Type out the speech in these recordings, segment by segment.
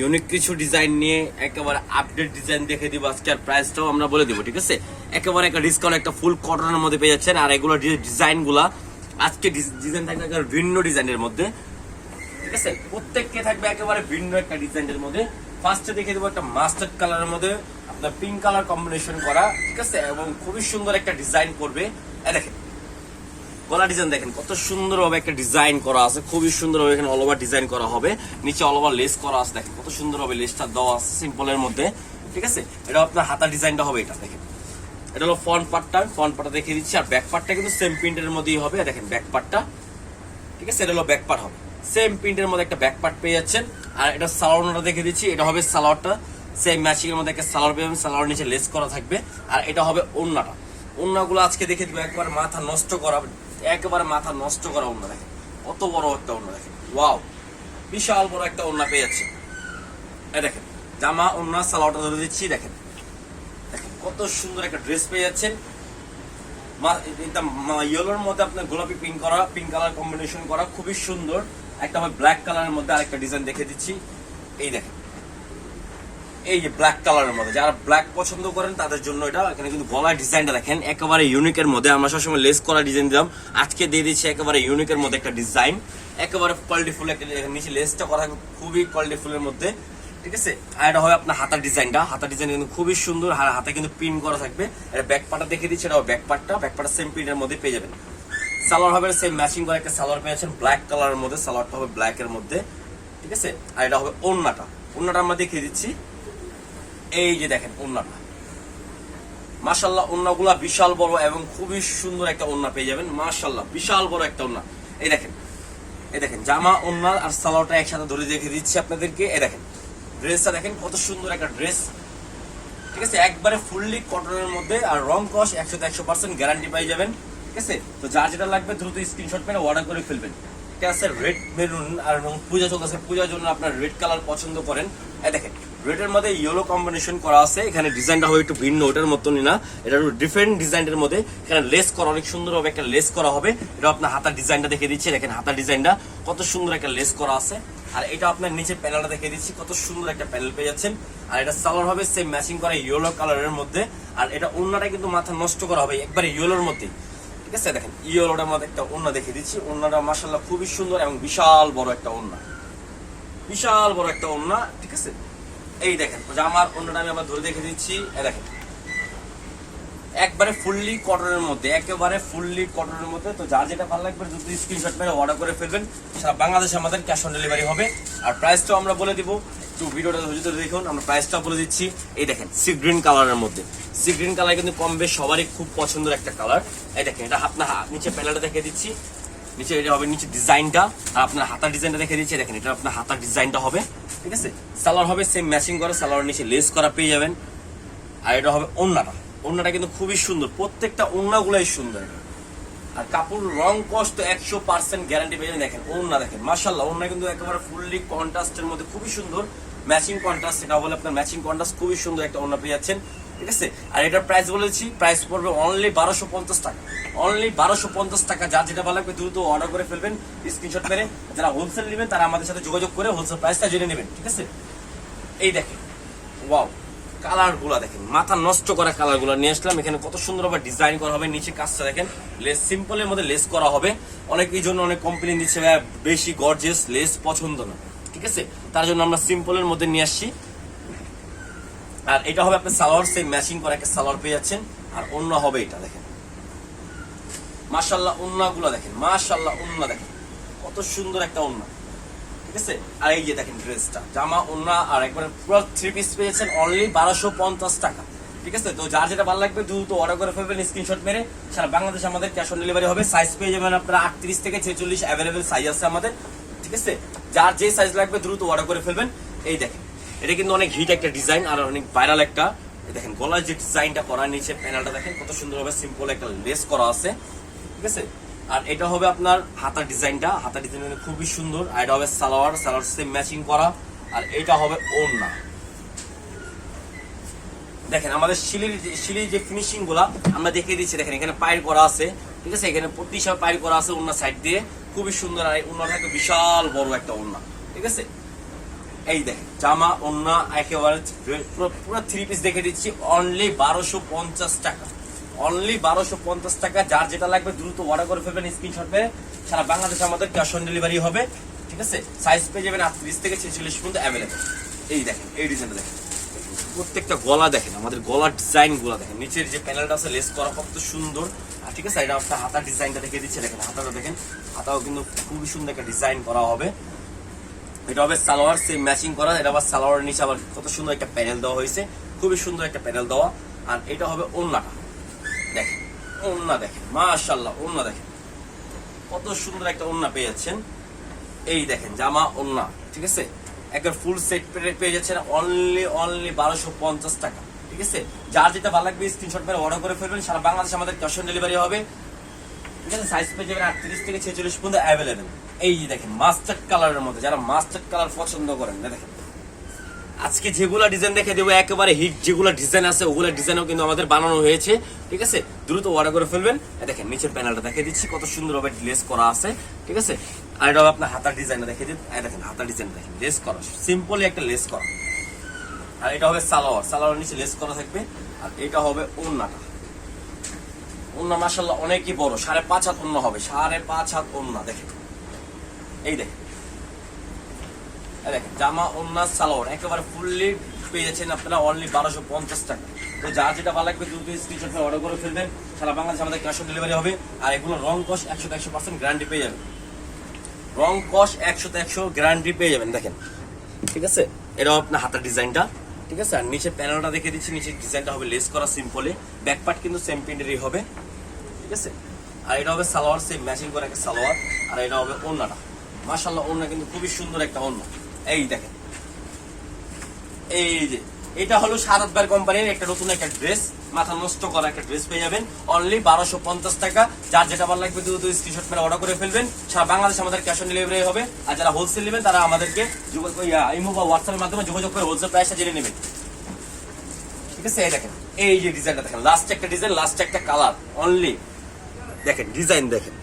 Unique কিছু design নিয়ে একেবারে আপডেট ডিজাইন দেখে দিব আজকে, আর প্রাইসটাও আমরা বলে দিব, ঠিক আছে? একেবারে একটা ডিসকাউন্ট একটা ফুল কটনের মধ্যে পেয়ে যাচ্ছেন, আর এগুলো ডিজাইনগুলা আজকে ডিজাইন থাকবে একেবারে ভিন্ন ডিজাইনের মধ্যে, ঠিক আছে? প্রত্যেককে থাকবে একেবারে ভিন্ন একটা ডিজাইনের মধ্যে। ফার্স্টে দেখে দেবো একটা মাস্টার্ড কালারের মধ্যে, আপনার পিঙ্ক কালার কম্বিনেশন করা, ঠিক আছে? এবং খুবই সুন্দর একটা ডিজাইন করবে। দেখেন গলা ডিজাইন দেখেন, কত সুন্দরভাবে একটা ডিজাইন করা আছে, খুবই সুন্দরভাবে এখানে অল ওভার ডিজাইন করা হবে। নিচে অল ওভার লেস করা আছে, দেখেন কত সুন্দরভাবে লেসটা দেওয়া আছে সিম্পলের মধ্যে, ঠিক আছে? এটা আপনার হাতা ডিজাইনটা হবে এটা, দেখেন। এটা হলো ফ্রন্ট পার্টটা ফ্রন্ট পার্টটা দেখিয়ে দিচ্ছি, আর ব্যাক পার্টটা কিন্তু সেম প্রিন্টের মধ্যেই হবে, দেখেন ব্যাক পার্টটা ঠিক আছে? এটা হলো ব্যাক পার্ট হবে। সেম প্রিন্টের মধ্যে একটা ব্যাক পার্ট পেয়ে যাচ্ছেন, আর এটা সালোয়ারটা দেখে দিচ্ছি, এটা হবে সালোয়ারটা সেম ম্যাচিং এর মধ্যে একটা সালোয়ার পেয়ে সালোয়ার নিচে লেস করা থাকবে, আর এটা হবে ওন্নাটা ওন্নাগুলো আজকে দেখে দিব, একবার মাথা নষ্ট করা একেবারে মাথা নষ্ট করা ওন্না দেখেন কত বড় একটা ওন্না দেখেন ওয়াও। বিশাল বড় একটা ওন্না পেয়ে যাচ্ছে এই দেখেন, জামা ওন্না সালোয়ারটা ধরে দিচ্ছি, দেখেন। দেখেন, কত সুন্দর একটা ড্রেস পেয়ে যাচ্ছেন ইয়েলোর মধ্যে আপনার গোলাপি পিঙ্ক করা পিঙ্ক কালার কম্বিনেশন করা, খুবই সুন্দর। একটা ব্ল্যাক কালারের মধ্যে আরেকটা ডিজাইন দেখে দিচ্ছি। এই দেখেন এই যে ব্ল্যাক কালারের মধ্যে, যারা ব্ল্যাক পছন্দ করেন, তাদের জন্য এটা, এখানে কিন্তু গলার ডিজাইনটা দেখেন, একেবারে ইউনিকের মধ্যে। আমরা সবসময় লেস করা ডিজাইন দিলাম, আজকে দিয়ে দিচ্ছি একেবারে ইউনিকের মধ্যে একটা ডিজাইন একেবারে কোয়ালিটি ফুল একটা। নিচে লেসটা করা খুবই কোয়ালিটি ফুলের মধ্যে, ঠিক আছে? আর এটা হবে আপনার হাতার ডিজাইনটা। হাতার ডিজাইন কিন্তু খুবই সুন্দর, আর হাতে কিন্তু পিন করা থাকবে। এটা ব্যাক পার্টটা দেখে দিচ্ছি, এটা ব্যাক পার্টটা ব্যাক পার্টটা সেম প্রিন্টের মধ্যে পেয়ে যাবেন। সালোয়ার হবে সেম ম্যাচিং করে একটা সালোয়ার পেয়েছেন ব্ল্যাক কালারের মধ্যে, সালোয়ারটা হবে ব্ল্যাকের মধ্যে, ঠিক আছে? আর এটা হবে ওন্নাটা ওন্নাটা আমরা দেখিয়ে দিচ্ছি। এই যে দেখেন ওন্নাটা মাশাল্লাহ ওন্নাগুলা বিশাল বড় এবং খুবই সুন্দর একটা ওন্না পেয়ে যাবেন। মাশাল্লাহ বিশাল বড় একটা ওন্না এই দেখেন এই দেখেন, জামা ওন্না আর সালোয়ারটা একসাথে ধরে দেখে দিচ্ছি আপনাদেরকে। এই দেখেন, ড্রেসটা দেখেন, কত সুন্দর একটা ড্রেস। ঠিক আছে, একবারে ফুললি কটনের মধ্যে আর রং কস একশো একশো পার্সেন্ট গ্যারান্টি পাই যাবেন। ঠিক আছে, তো যার যেটা লাগবে দ্রুত স্ক্রিনশট মেরে অর্ডার করে ফেলবেন। এটা আছে রেড মেরুন আর পূজা চলতেছে, পূজার জন্য আপনার রেড কালার পছন্দ করেন। দেখেন রেডের মধ্যে ইয়েলো কম্বিনেশন করা আছে। এখানে ডিজাইনটা হবে একটু ভিন্ন, ওটার মতনই না। এটা একটু ডিফারেন্ট ডিজাইনের মধ্যে। এখানে লেস করা অনেক সুন্দরভাবে একটা লেস করা হবে। এটা আপনার হাতার ডিজাইনটা দেখে দিচ্ছি। দেখেন হাতার ডিজাইনটা কত সুন্দর একটা লেস করা আছে। আর এটা আপনার নিচে প্যানেলটা দেখে দিচ্ছি, কত সুন্দর একটা প্যানেল পেয়ে যাচ্ছেন। আর এটা সালোয়ার হবে সেম ম্যাচিং করা ইয়েলো কালারের মধ্যে। আর এটা ওন্নাটা কিন্তু মাথা নষ্ট করা হবে একবারে ইয়েলোর মধ্যে ঠিক আছে? দেখেন ইয়েলোটার মধ্যে একটা ওন্না দেখে দিচ্ছি। ওন্নাটা মাসাল্লাহ খুবই সুন্দর এবং বিশাল বড় একটা ওন্না বিশাল বড় একটা ওন্না ঠিক আছে? এই দেখেন জামার ওন্নাটা আমি আবার ধরে দেখে দিচ্ছি, এই দেখেন। একবারে ফুললি কটনের মধ্যে, একেবারে ফুললি কটনের মধ্যে, তো যার যেটা ভালো লাগবে যদি স্ক্রিনশট মেরে অর্ডার করে ফেলবেন। সারা বাংলাদেশে আমাদের ক্যাশ অন ডেলিভারি হবে। আর প্রাইসটাও আমরা বলে দিব। একটু ভিডিওটা ধৈর্য ধরে দেখুন, আমরা প্রাইসটা বলে দিচ্ছি। এই দেখেন সি গ্রিন কালারের মধ্যে। সি গ্রিন কালার কিন্তু কম বেশ সবারই খুব পছন্দের একটা কালার এই দেখেন, এটা আপনার নিচে প্যানেলটা দেখে দিচ্ছি। নিচে এটা হবে নিচে ডিজাইনটা আর আপনার হাতার ডিজাইনটা দেখে দিচ্ছি। দেখেন, এটা আপনার হাতার ডিজাইনটা হবে। ঠিক আছে? সালোয়ার হবে সেম ম্যাচিং করা সালোয়ার নিচে লেস করা পেয়ে যাবেন। আর এটা হবে ওন্নাটা। ওন্নাটা কিন্তু খুবই সুন্দর। প্রত্যেকটা ওন্নাগুলাই সুন্দর। আর কাপড় রং কষ্ট একশো পার্সেন্ট গ্যারান্টি পেয়ে দেখেন, ওন্না দেখেন। মার্শাল্লাহ ওন্না কিন্তু একেবারে ফুললি কন্ট্রাস্টের মধ্যে খুবই সুন্দর। ম্যাচিং কন্ট্রাস্ট সেটা বলে আপনার ম্যাচিং কন্ট্রাস্ট খুবই সুন্দর একটা ওন্না পেয়ে যাচ্ছেন। ঠিক আছে? আর এটার প্রাইস বলেছি প্রাইস পড়বে অনলি বারোশো পঞ্চাশ টাকা। অনলি বারোশো পঞ্চাশ টাকা, যার যেটা ভালো দ্রুত অর্ডার করে ফেলবেন স্ক্রিনশট মেরে। যারা হোলসেল নেবেন, তারা আমাদের সাথে যোগাযোগ করে হোলসেল প্রাইসটা জেনে নেবেন, ঠিক আছে? এই দেখেন ওয়াও কালারগুলা দেখেন, মাথা নষ্ট করা কালারগুলা নিয়ে আসলাম। এখানে কত সুন্দর ভাবে ডিজাইন করা হবে, নিচে কাজটা দেখেন লেস সিম্পলের মধ্যে লেস করা হবে। অনেক এই জন্য অনেক কমপ্লেন দিচ্ছে বেশি গর্জেস লেস পছন্দ না। ঠিক আছে? তার জন্য আমরা সিম্পলের মধ্যে নিয়ে আসছি। আর এটা হবে আপনার সালোয়ার সেই ম্যাচিং করা একটা সালোয়ার পেয়ে যাচ্ছেন। আর অন্য হবে এটা, দেখেন। মাশাল্লাহ অন্যগুলা দেখেন মাশাল্লাহ অন্য দেখেন। কত সুন্দর একটা অন্য ঠিক আছে? আর এই যে দেখেন ড্রেসটা জামা, ওন্না, আর একবার পুরো থ্রি পিস পেয়েছেন অনলি বারোশো পঞ্চাশ টাকা, ঠিক আছে? তো যার যেটা ভালো লাগবে, দ্রুত অর্ডার করে ফেলবেন স্ক্রিনশট মেরে। সারা বাংলাদেশে আমাদের ক্যাশ অন ডেলিভারি হবে সাইজ পেয়ে যাবেন আপনারা আটত্রিশ থেকে ছেচল্লিশ অ্যাভেলেবেল সাইজ আছে আমাদের, ঠিক আছে? যার যে সাইজ লাগবে, দ্রুত অর্ডার করে ফেলবেন। এই দেখেন এটা কিন্তু অনেক হিট একটা ডিজাইন আর অনেক ভাইরাল একটা। দেখেন গলার যে ডিজাইনটা করা নিচে প্যানেলটা দেখেন, কত সুন্দরভাবে সিম্পল একটা লেস করা আছে। ঠিক আছে? আর এটা হবে আপনার হাতার ডিজাইনটা। হাতার ডিজাইন খুবই সুন্দর। আর এটা হবে সালোয়ার। সালোয়ার সেম ম্যাচিং করা। আর এটা হবে ওড়না। দেখেন, আমাদের শিলির শিলির যে ফিনিশিংগুলা, আমরা দেখিয়ে দিচ্ছি। দেখেন, এখানে পায়ের করা আছে। ঠিক আছে? এখানে প্রতি হিসাবে পায়ের করা আছে ওড়না সাইড দিয়ে। খুবই সুন্দর। আর এই ওড়না থাকে বিশাল বড় একটা ওড়না। ঠিক আছে? এই দেখেন, জামা, ওন্না, একেবারে পুরো থ্রি পিস দেখে দিচ্ছি অনলি বারোশো পঞ্চাশ টাকা। অনলি বারোশো পঞ্চাশ টাকা, যার যেটা লাগবে দ্রুত অর্ডার করে ফেলবেন স্ক্রিনশট পেয়ে সারা বাংলাদেশে আমাদের ক্যাশ অন ডেলিভারি হবে, ঠিক আছে? সাইজ পেয়ে যাবেন আটত্রিশ থেকে ছেচল্লিশ পর্যন্ত অ্যাভেলেবেল এই দেখেন, এই ডিজাইনটা দেখেন। প্রত্যেকটা গলা দেখেন, আমাদের গলার ডিজাইনগুলা দেখেন। নিচের যে প্যানেলটা আছে লেস করা কত সুন্দর। আর ঠিক আছে, এটা আপনার হাতার ডিজাইনটা দেখে দিচ্ছে, দেখেন, হাতাটা দেখেন। হাতাও কিন্তু খুবই সুন্দর একটা ডিজাইন করা হবে। এটা হবে সালোয়ার সেম ম্যাচিং করা, এটা আবার সালোয়ারের নিচে আবার কত সুন্দর একটা প্যানেল দেওয়া হয়েছে, খুবই সুন্দর একটা প্যানেল দেওয়া। আর এটা হবে ওন্নাটা দেখেন ওন্না দেখেন মাশাল্লাহ ওন্না দেখেন। কত সুন্দর একটা ওন্না পেয়ে যাচ্ছেন এই দেখেন, জামা ওন্না ঠিক আছে? একবার ফুল সেট পেয়ে যাচ্ছেন অনলি অনলি বারোশো পঞ্চাশ টাকা, ঠিক আছে? যার যেটা ভালো লাগবে স্ক্রিনশট করে অর্ডার করে ফেলবেন। সারা বাংলাদেশে আমাদের ক্যাশ অন ডেলিভারি হবে। ঠিক আছে? সাইজ পেয়ে যাবেন আটত্রিশ থেকে ছেচল্লিশ পর্যন্ত অ্যাভেলেবেল এই যে দেখেন মাস্টার্ড কালারের মধ্যে, যারা মাস্টার্ড কালার পছন্দ করেন না দেখেন। আজকে যেগুলো ডিজাইন দেখে দেবো, একেবারে হিট যেগুলো ডিজাইন আছে, ওগুলো ডিজাইনও কিন্তু আমাদের বানানো হয়েছে, ঠিক আছে? দ্রুত অর্ডার করে ফেলবেন। দেখেন, নিচের প্যানেলটা দেখে দিচ্ছি, কত সুন্দরভাবে লেস করা আছে, ঠিক আছে? আর এটা আপনার হাতার ডিজাইনটা দেখে দিন দেখেন, হাতার ডিজাইন দেখেন লেস করা সিম্পলি একটা লেস করা। আর এটা হবে সালোয়ার সালোয়ার নিচে লেস করা থাকবে। আর এটা হবে ওন্নাটা ওন্না মাসাল্লাহ অনেকই বড়, সাড়ে পাঁচ হাত ওন্না হবে, সাড়ে পাঁচ হাত ওন্না দেখেন। এই এই দেখেন জামা ওন্না সালোয়ার, একেবারে ফুললি পেয়ে যাচ্ছেন আপনারা অনলি বারোশো পঞ্চাশ টাকা। তো যার যেটা ভালো লাগবে দ্রুত স্ক্রিনশট অর্ডার করে ফেলবেন। সারা বাংলাদেশে আমাদের ক্যাশ অন ডেলিভারি হবে আর এগুলো রং কস একশো একশো পার্সেন্ট গ্যারান্টি পেয়ে যাবেন। রং কস একশো একশো গ্যারান্টি পেয়ে যাবেন, দেখেন। ঠিক আছে? এটাও আপনার হাতার ডিজাইনটা। ঠিক আছে? আর নিচে প্যানেলটা দেখে দিচ্ছি, নিচের ডিজাইনটা হবে লেস করা সিম্পলি ব্যাক পার্ট কিন্তু সেম প্রিন্টেরই হবে। ঠিক আছে? আর এটা হবে সালোয়ার সেম ম্যাচিং করা একটা সালোয়ার। আর এটা হবে ওড়নাটা। মাশাল্লাহ ওড়না কিন্তু খুবই সুন্দর একটা ওড়না। এই দেখেন। এই যে, এটা হলো সারাতবার কোম্পানির একটা নতুন একটা ড্রেস। মাথা নষ্ট করা একটা ড্রেস পেয়ে যাবেন। অনলি বারোশো পঞ্চাশ টাকা। যার যেটা ভালো লাগবে দ্রুত স্ক্রিনশট করে অর্ডার করে ফেলবেন। সারা বাংলাদেশ আমাদের ক্যাশ অন ডেলিভারি হবে। আর যারা হোলসেল নেবেন, তারা আমাদেরকে ইমো বা হোয়াটসঅ্যাপের মাধ্যমে যোগাযোগ করে হোলসেল প্রাইসটা জেনে নেবেন। ঠিক আছে? এই দেখেন। এই যে ডিজাইনটা দেখেন। লাস্ট একটা ডিজাইন লাস্ট একটা কালার অনলি দেখেন ডিজাইন দেখেন।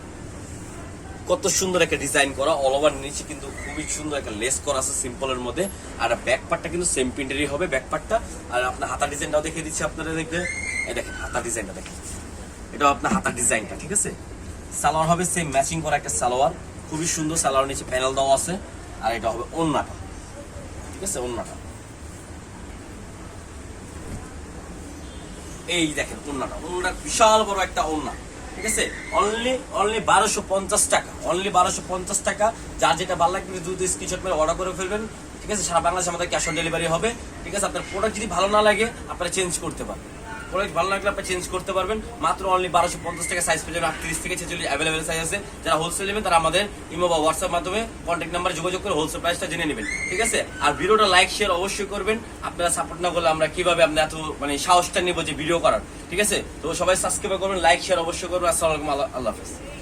কত সুন্দর একটা ডিজাইন করা অল ওভার নিচে কিন্তু খুবই সুন্দর একটা লেস করা আছে সিম্পলের মধ্যে। আর ব্যাক পার্টটা কিন্তু সেম প্রিন্টেরই হবে ব্যাক পার্টটা আর আপনার হাতা ডিজাইনটাও দেখিয়ে দিচ্ছি আপনারা দেখবে এই দেখেন হাতা ডিজাইনটা দেখেন। এটা আপনার হাতার ডিজাইনটা ঠিক আছে? সালোয়ার হবে সেম ম্যাচিং করা একটা সালোয়ার। খুবই সুন্দর সালোয়ার নিচে প্যানেল দেওয়া আছে। আর এটা হবে ওন্নাটা ঠিক আছে ওন্নাটা এই দেখেন ওন্নাটা ওন্নাটা বিশাল বড় একটা ওন্না ঠিক আছে? অনলি অনলি বারোশো পঞ্চাশ টাকা অনলি বারোশো পঞ্চাশ টাকা। যার যেটা ভালো লাগবে দ্রুত স্ক্রিনশট মেরে অর্ডার করে ফেলবেন। ঠিক আছে? সারা বাংলাদেশে আমাদের ক্যাশ অন ডেলিভারি হবে। ঠিক আছে? আপনার প্রোডাক্ট যদি ভালো না লাগে, আপনারা চেঞ্জ করতে পারবেন। প্রোডাক্ট ভালো লাগলে আপনি চেঞ্জ করতে পারবেন। মাত্র অনলি বারোশো পঞ্চাশ টাকা সাইজ পেয়ে যাবেন। আটত্রিশ থেকে ছেচল্লিশ অ্যাভেলেবেল সাইজ আছে। যারা হোলসেল নেবেন, তারা আমাদের ইমো বা হোয়াটসঅ্যাপ মাধ্যমে কন্ট্যাক্ট নাম্বার যোগাযোগ করে হোলসেল প্রাইসটা জেনে নেবেন। ঠিক আছে? আর ভিডিওটা লাইক শেয়ার অবশ্যই করবেন। আপনারা সাপোর্ট না করলে আমরা কীভাবে আপনি এত মানে সাহসটা নিব যে ভিডিও করার? ঠিক আছে? তো সবাই সাবস্ক্রাইব করবেন লাইক শেয়ার অবশ্যই করবেন। আসসালামু আলাইকুম, আল্লাহ আল্লাহ হাফেজ।